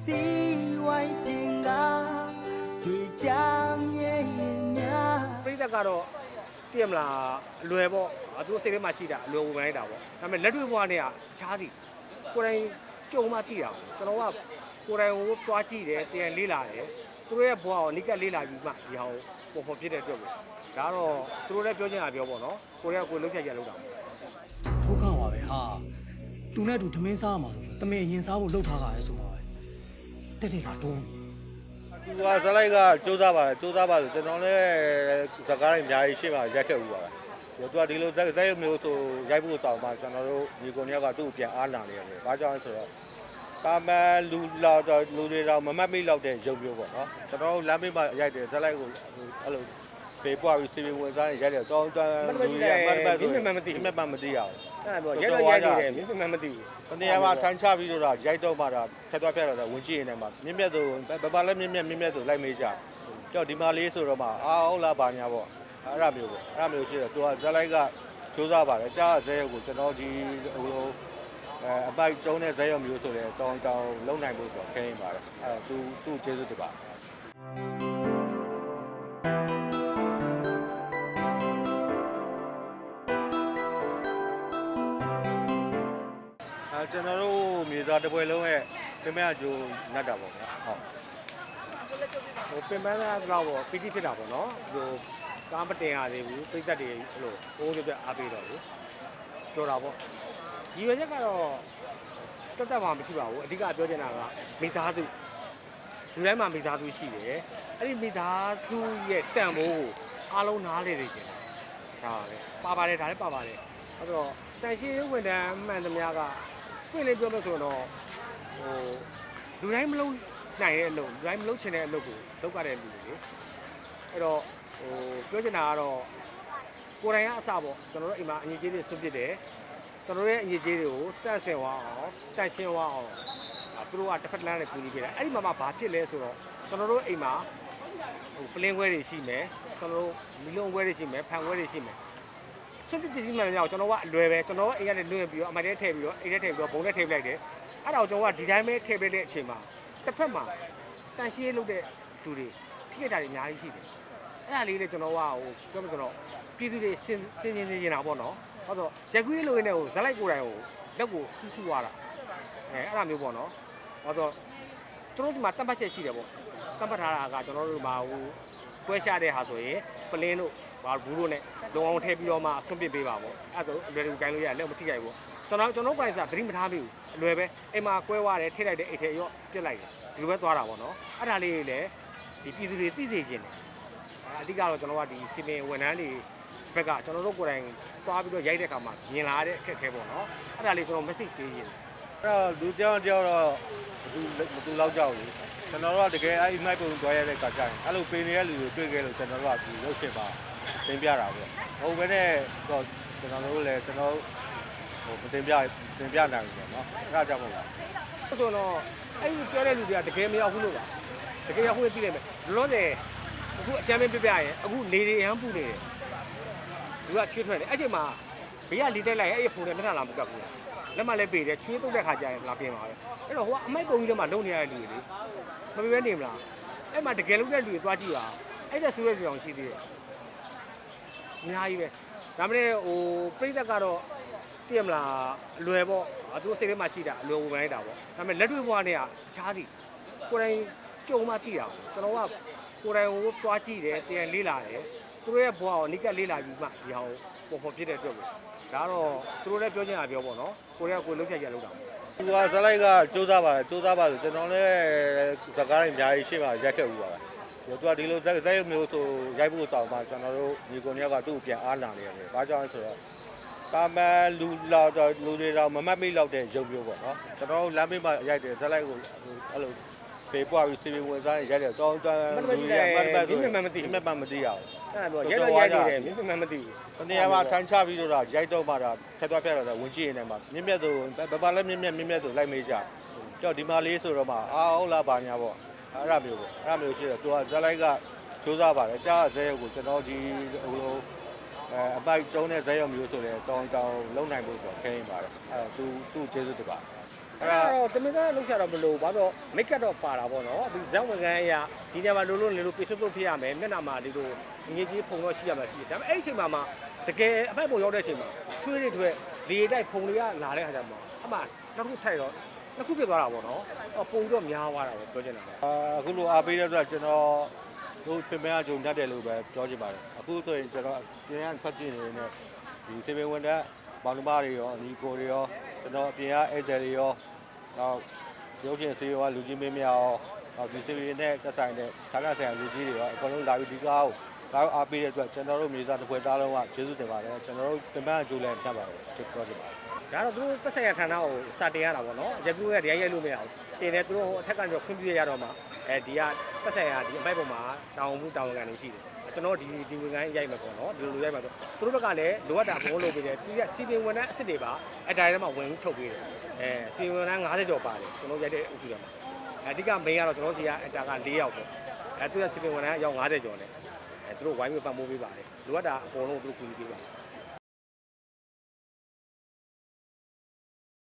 စီဝိုင်းပြင်ကတွေ့ကြမြဲရင်များပြိသက်ကတော့တည်မလားအလွယ်ပေါ့အသူစိတ်ထဲမှာရှိတာအလွယ်ဝင်လိုက်တာပေါ့ဒါပေမဲ့လက်တွေ့ဘဝနဲ့ကခြားစီကိုယ်တိုင်ကြုံမှသိတာပေါ့ကျွန်တော်ကကိုယ်တိုင်ကိုသွားကြည့်တယ်တရားလေးလာတယ်သူတို့ရဲ့ဘဝကိုအနိကလေးလာပြီးမှဒီဟာကိုပေါ်ပေါ်ဖြစ်တဲ့အတွက်ပေါ့ဒါကတော့သူတို့လည်းပြောချင်တာပြောပေါ့နော်ကိုယ်ကကိုယ်လုံးချက်ကြလောက်တာပေါ့ဒုက္ခပါပဲဟာသူနဲ့တူဓမင်းစားမှာဆိုတမင်ရင်စားဖို့လှုပ်ထားတာလေဆိုပါပဲ တက်တက်တာတုံးသူကဇလိုက်ကစူးစမ်းပါတယ်စူးစမ်းပါလို့ကျွန်တော်လည်းဇကားတွေအများကြီးရှေ့မှာရက်ခဲ့ဦးပါသူကဒီလိုဇက်ဇက်ရုပ်မျိုးဆိုရိုက်ဖို့တောင်းမှကျွန်တော်တို့ညီကိုနှစ်ယောက်ကသူ့ကိုပြန်အားနာနေရတယ်။ဘာကြောင့်လဲဆိုတော့တာမန်လူလောက်တော့လူတွေတော့မမတ်မိလောက်တဲ့ရုပ်မျိုးပေါ့နော်။ကျွန်တော်တို့လမ်းမေးမှာရိုက်တယ်ဇက်လိုက်ကိုအဲ့လို ဖေပွားပြီးစီပင်ဝင်စားရိုက်တယ်တောင်းတန်းလူတွေကမတ်မတ်မမတ်မသိရအောင်အဲ့ဒါပြောရိုက်တော့ရိုက်နေတယ်မင်းမှမသိဘူး။တနေရာမှာထိုင်ချပြီးတော့ရိုက်တော့မှတော့ထက်သွားဖြတ်တော့ဝင်ကြည့်ရင်လည်းမှမြင့်မြတ်ဆိုဘဘာလဲမြင့်မြတ်မြင့်မြတ်ဆိုလိုက်မေးကြ။ကြောက်ဒီမာလေးဆိုတော့မှအာဟုတ်လားဘာညာပေါ့။အဲ့ဒါမျိုးပေါ့။အဲ့ဒါမျိုးရှိတော့သူကဇက်လိုက်ကစူးစမ်းပါတယ်။ကြားဇက်ရုပ်ကိုကျွန်တော်ဒီဟိုလိုအဲအပိုက်ကျုံးတဲ့ဇက်ရုပ်မျိုးဆိုလည်းတောင်းတောင်းလုံနိုင်ဖို့ဆိုတော့ခဲရင်ပါတယ်။အဲ့သူသူ့ကျေးဇူးတင်ပါတယ်။ ကျွန်တော်တို့မြေသားတစ်ပွဲလုံးရဲ့ပြင်မဲ့အကျိုးနတ်တာပေါ့ဗျာဟုတ်ဟိုပင်ပန်းသားတော့ပေါ့ပီတိဖြစ်တာပေါ့နော်ဟိုကားမတင်ရသေးဘူးပြိသက်တွေအဲ့လိုဘိုးတို့ပြအားပေးတော့ဘူးပြောတာပေါ့ရည်ရွယ်ချက်ကတော့တက်တက်မှမရှိပါဘူးအဓိကပြောချင်တာကမိသားစုလူတိုင်းမှာမိသားစုရှိတယ်အဲ့ဒီမိသားစုရဲ့တန်ဖိုးကိုအားလုံးနားလေနေကြတယ်ဒါပါပဲပါပါတယ်ဒါလည်းပါပါတယ်အဲ့တော့ တန်ရှင်းဝန်တန်းမှန်သမျှကပြင့်လေးပြောလို့ဆိုတော့ဟိုလူတိုင်းမလုံးနိုင်တဲ့အလုပ်လူတိုင်းမလုံးချင်တဲ့အလုပ်ကိုလုပ်ရတဲ့လူတွေလေအဲ့တော့ဟိုပြောချင်တာကတော့ကိုယ်တိုင်ကအစပေါ့ကျွန်တော်တို့အိမ်မှာအငြိကြီးတွေဆွတ်ပစ်တယ်ကျွန်တော်တို့ရဲ့အငြိကြီးတွေကိုတန့်စင်သွားအောင်တန့်ရှင်းသွားအောင်အဲသူတို့ကတစ်ဖက်တစ်လမ်းနဲ့ကူညီပေးတယ်အဲ့ဒီမှာမှဘာဖြစ်လဲဆိုတော့ကျွန်တော်တို့အိမ်မှာဟိုပလင်းခွဲတွေရှိမယ်ကျွန်တော်တို့မီလုံးခွဲတွေရှိမယ်ဖန်ခွဲတွေရှိမယ် စွန့်ပစ်ပစ္စည်းမှန်တယ်ကျွန်တော်ကအလွယ်ပဲကျွန်တော်ကအိမ်ကနေလွင့်ပြီးတော့အမိုက်ထဲထည့်ပြီးတော့အိမ်ထဲထည့်ပြီးတော့ဘုံထဲထည့်ပလိုက်တယ်အဲ့ဒါကိုကျွန်တော်ကဒီတိုင်းပဲထည့်ပေးတဲ့အချိန်မှာတစ်ဖက်မှာတန်ရှင်းလုပ်တဲ့လူတွေထိခိုက်တာတွေအများကြီးရှိတယ်အဲ့ဒါလေးလေကျွန်တော်ကဟိုပြောမဆိုတော့ပြည်သူတွေစင်စင်စင်စင်နေတာပေါ့နော်ဟုတ်တော့ရက်ကွေးလိုရင်းနဲ့ဟိုဇက်လိုက်ကိုယ်တိုင်ဟိုလက်ကိုဆူဆူသွားတာအဲအဲ့ဒါမျိုးပေါ့နော်ဟုတ်တော့သူတို့ဒီမှာတတ်ပတ်ချက်ရှိတယ်ပေါ့တတ်ပတ်ထားတာကကျွန်တော်တို့မှာဟိုပွဲရှာတဲ့ဟာဆိုရင်ပလင်းတို့ ဘာဘူးတို့ ਨੇ လုံအောင်ထည့်ပြီးတော့မှဆွန့်ပစ်ပေးပါပေါ့အဲ့ဒါဆိုအလွယ်တကူကိုင်းလို့ရတယ်လက်မထိခိုက်ဘူးကျွန်တော်ကျွန်တော်ကိုင်းစားသတိမထားမိဘူးအလွယ်ပဲအိမ်မှာကွဲသွားတယ်ထိလိုက်တဲ့အိတ်ထဲရော့ပြစ်လိုက်တယ်ဒီလိုပဲသွားတာပေါ့နော်အဲ့ဒါလေးလေဒီပြည်သူတွေသိစေခြင်းတယ်အဓိကတော့ကျွန်တော်ကဒီစီမင်ဝန်ထမ်းတွေဘက်ကကျွန်တော်တို့ကိုယ်တိုင်သွားပြီးတော့ရိုက်တဲ့အခါမှာမြင်လာတဲ့အခက်အခဲပေါ့နော်အဲ့ဒါလေးကျွန်တော် message ပေးခြင်းအဲ့တော့လူကြောင်ကြောင်တော့မတူမတူလောက်ကြောက်ဘူးကျွန်တော်တို့ကတကယ်အဲ့ဒီမိုက်ပုံသွားရတဲ့ကကြရင်အဲ့လိုပင်နေတဲ့လူတွေတွေ့ခဲ့လို့ကျွန်တော်တို့ကဒီရုပ်ရှင်ပါ တင်ပြတာပဲဟုတ်ပဲနဲ့တော့ကျွန်တော်တို့လည်းကျွန်တော်ဟိုမတင်ပြတင်ပြနိုင်ဘူးပေါ့နော်အဲ့ဒါကြောင့်မို့လားဆိုတော့အဲ့ဒီပြောတဲ့လူတွေကတကယ်မရောက်ဘူးလို့ပါတကယ်ရောက်ဘူးသိတယ်မယ်လောလောဆယ်အခုအကြမ်းမင်းပြပြရင်အခုနေတွေအဟမ်းပူနေတယ်လူကချွေးထွက်တယ်အဲ့ချိန်မှာဘေးကလီတက်လိုက်ရင်အဲ့ဒီဖုန်းနဲ့မျက်နှာလာမကပ်ဘူးလက်မလည်းပေးတယ်ချွေးတုတ်တဲ့ခါကျရင်လာပြင်ပါပဲအဲ့တော့ဟိုကအမိုက်ပုံကြီးထဲမှာလုံနေရတဲ့လူတွေလေမပြပဲနေမလားအဲ့မှာတကယ်လို့တဲ့လူတွေသွားကြည့်ပါအဲ့ဒါဆိုးတဲ့လူအောင်ရှိသေးတယ် အများကြီးပဲဒါမှမဟုတ်ဟိုပြိသက်ကတော့တည်မလားအလွယ်ပေါ့အသူစိတ်ထဲမှာရှိတာအလွယ်ဝင်လိုက်တာပေါ့ဒါပေမဲ့လက်တွေ့ဘဝနဲ့ကအခြားစီကိုယ်တိုင်ကြုံမှသိတာကျွန်တော်ကကိုယ်တိုင်ဟိုသွားကြည့်တယ်တရားလေးလာတယ်သူတို့ရဲ့ဘဝကိုအနိကလေးလာပြီးမှဒီဟာကိုပေါ်ပေါ်ဖြစ်တဲ့အတွက်ပေါ့ဒါကတော့သူတို့လည်းပြောချင်တာပြောပေါ့နော်ကိုယ်ကကိုယ်လုံးချက်ကြလောက်တာပေါ့သူကဇလိုက်ကစူးစမ်းပါတယ်စူးစမ်းပါလို့ကျွန်တော်လည်းဇကားတွေအများကြီးရှေ့မှာရက်ခဲ့ဦးပါ သူကဒီလိုဇက်ဇက်ရုပ်မျိုးဆိုရိုက်ဖို့တောင်းမှကျွန်တော်တို့ညီကိုနှစ်ယောက်ကသူ့ကိုပြန်အားနာနေရတယ်ဘာကြောင့်လဲဆိုတော့တာမန်လူလောက်တော့လူတွေတော့မမတ်မိလောက်တဲ့ရုပ်မျိုးပေါ့နော်ကျွန်တော်တို့လမ်းမေးမှာရိုက်တယ်ဇက်လိုက်ကိုအဲ့လိုဖေပွားပြီးစီပင်ဝင်စားရိုက်တယ်တောင်းတန်းလူတွေကမတ်မတ်မမသိမမမသိရအောင်အဲ့ဒါပြောရိုက်တော့ရိုက်နေတယ်မင်းမှမသိဘူးတနေရာမှာထိုင်ချပြီးတော့ရိုက်တော့မှတော့ထက်သွားဖြတ်တော့ဝင်ကြည့်ရင်လည်းမှမြင့်မြတ်ဆိုဘဘာလဲမြင့်မြတ်မြင့်မြတ်ဆိုလိုက်မေးကြကြောက်ဒီမာလေးဆိုတော့မှအာဟုတ်လားဘာညာပေါ့ အဲ့ဒါမျိုးပေါ့အဲ့ဒါမျိုးရှိတော့သူကဇက်လိုက်ကစူးစမ်းပါတယ်ကြားဇက်ရုပ်ကိုကျွန်တော်ဒီဟိုလိုအဲအပိုက်ကျုံးတဲ့ဇက်ရုပ်မျိုးဆိုလည်းတောင်းတောင်းလုံနိုင်ဖို့ဆိုတော့ခဲရင်ပါတယ်အဲ့ဒါသူသူ့ကျေးဇူးတင်ပါတယ်အဲ့ဒါတော့တမင်သားလှုပ်ရှားတော့မလို့ဘာလို့မိတ်ကပ်တော့ပါတာပေါ့နော်ဒီဇက်ဝန်ခံရဒီနေရာမှာလိုလိုနေလိုပိစုပ်ပုတ်ဖြစ်ရမယ်မျက်နှာမှာဒီလိုငေးကြီးဖုံတော့ရှိရမှာရှိတယ်ဒါပေမဲ့အဲ့ဒီအချိန်မှာမှတကယ်အဖိုက်ပုံရောက်တဲ့အချိန်မှာချွေးတွေတွေလေတိုက်ဖုံတွေကလာတဲ့ခါကျမှအမှနောက်တစ်ခုထိုက်တော့ နှစ်ခုပြသွားတာပေါ့နော်အော်ပုံတော့များသွားတာပေါ့ပြောချင်တာကအခုလိုအားပေးတဲ့အတွက်ကျွန်တော်တို့ပြင်ပန်းအကြုံတတ်တယ်လို့ပဲပြောချင်ပါတယ်အခုဆိုရင်ကျွန်တော်ပြင်ရန်ထွက်ကြည့်နေနေဒီစေပင်ဝန်ထမ်းမောင်နှမတွေရောအနီကိုတွေရောကျွန်တော်အပြင်ကဧည့်သည်တွေရောနောက်ရုပ်ရှင်ဆေးရောလူကြီးမင်းများရောနောက်ဒီစေပင်နဲ့တက်ဆိုင်တဲ့ဌာနဆိုင်ရာလူကြီးတွေရောအကုန်လုံးလာပြီးဒီကားကို ကားအားပေးတဲ့အတွက်ကျွန်တော်တို့မြေသားတစ်ခွဲသားလုံးကကျေးဇူးတင်ပါတယ်ကျွန်တော်တို့ပြင်ပန်းအကြုံလည်းတတ်ပါတယ်ချစ်ပြောချင်ပါတယ်ဒါတော့သူတို့သက်ဆိုင်ရာဌာနကိုစာတင်ရတာပေါ့နော်ရက်ကူကတရားရိုက်လို့မရဘူးတင်တယ်သူတို့အထက်ကနေခွင့်ပြုရတော့မှအဲဒီကသက်ဆိုင်ရာဒီအပိုက်ပုံမှာတောင်းမှုတောင်းဝန်ခံနေရှိတယ်ကျွန်တော်ဒီဒီဝန်ခံရိုက်မှာပေါ့နော်ဒီလိုလိုရိုက်မှာဆိုသူတို့ဘက်ကလည်းလိုအပ်တာဘုံလုပ်ပေးတယ်သူကစီပင်ဝန်ထမ်းအစ်စ်တွေပါအတိုင်းထဲမှာဝင်ထုတ်ပေးတယ်အဲစီပင်ဝန်ထမ်း90ကျော်ပါတယ်ကျွန်တော်ရိုက်တဲ့အုပ်စုထဲမှာအဓိကမိန်ကတော့ကျွန်တော်စီကအတာက4ယောက်ပေါ့အဲသူကစီပင်ဝန်ထမ်းအယောက်90ကျော်တယ် အဲသူတို့ဝိုင်းဝန်းပတ်မိုးပေးပါတယ်လိုအပ်တာအကုန်လုံးသူတို့ကူညီပေးပါတယ်